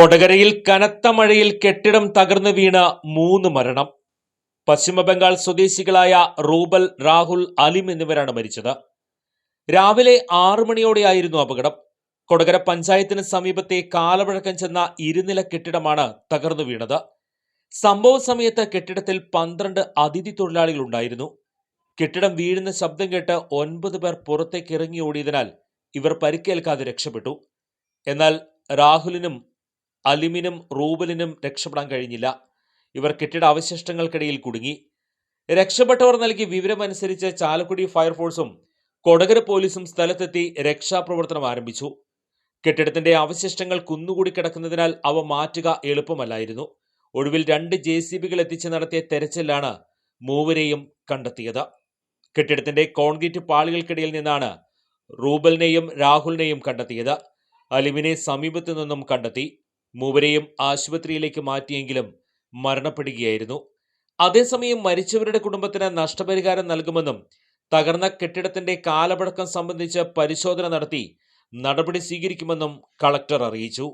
കൊടകരയിൽ കനത്ത മഴയിൽ കെട്ടിടം തകർന്നു വീണ് മൂന്ന് മരണം. പശ്ചിമബംഗാൾ സ്വദേശികളായ റൂബൽ രാഹുൽ അലിം എന്നിവരാണ് മരിച്ചത്. രാവിലെ ആറു മണിയോടെയായിരുന്നു അപകടം. കൊടകര പഞ്ചായത്തിന് സമീപത്തെ കാലവഴക്കം ചെന്ന ഇരുനില കെട്ടിടമാണ് തകർന്നു വീണത്. സംഭവ സമയത്ത് കെട്ടിടത്തിൽ പന്ത്രണ്ട് അതിഥി തൊഴിലാളികൾ ഉണ്ടായിരുന്നു. കെട്ടിടം വീഴുന്ന ശബ്ദം കേട്ട് ഒൻപത് പേർ പുറത്തേക്ക് ഇറങ്ങി ഓടിയതിനാൽ ഇവർ പരിക്കേൽക്കാതെ രക്ഷപ്പെട്ടു. എന്നാൽ രാഹുലിനും അലിമിനും റൂബലിനും രക്ഷപ്പെടാൻ കഴിഞ്ഞില്ല. ഇവർ കെട്ടിട അവശിഷ്ടങ്ങൾക്കിടയിൽ കുടുങ്ങി. രക്ഷപ്പെട്ടവർ നൽകിയ വിവരമനുസരിച്ച് ചാലക്കുടി ഫയർഫോഴ്സും കൊടകര പോലീസും സ്ഥലത്തെത്തി രക്ഷാപ്രവർത്തനം ആരംഭിച്ചു. കെട്ടിടത്തിന്റെ അവശിഷ്ടങ്ങൾ കുന്നുകൂടി കിടക്കുന്നതിനാൽ അവ മാറ്റുക എളുപ്പമല്ലായിരുന്നു. ഒടുവിൽ രണ്ട് ജെ സി ബികൾ എത്തിച്ച് നടത്തിയ തെരച്ചിലാണ് മൂവരെയും കണ്ടെത്തിയത്. കെട്ടിടത്തിന്റെ കോൺക്രീറ്റ് പാളികൾക്കിടയിൽ നിന്നാണ് റൂബലിനെയും രാഹുലിനെയും കണ്ടെത്തിയത്. അലിമിനെ സമീപത്തു നിന്നും കണ്ടെത്തി. മൂവരെയും ആശുപത്രിയിലേക്ക് മാറ്റിയെങ്കിലും മരണപ്പെടുകയായിരുന്നു. അതേസമയം മരിച്ചവരുടെ കുടുംബത്തിന് നഷ്ടപരിഹാരം നൽകുമെന്നും തകർന്ന കെട്ടിടത്തിന്റെ കാലപഴക്കം സംബന്ധിച്ച് പരിശോധന നടത്തി നടപടി സ്വീകരിക്കുമെന്നും കളക്ടർ അറിയിച്ചു.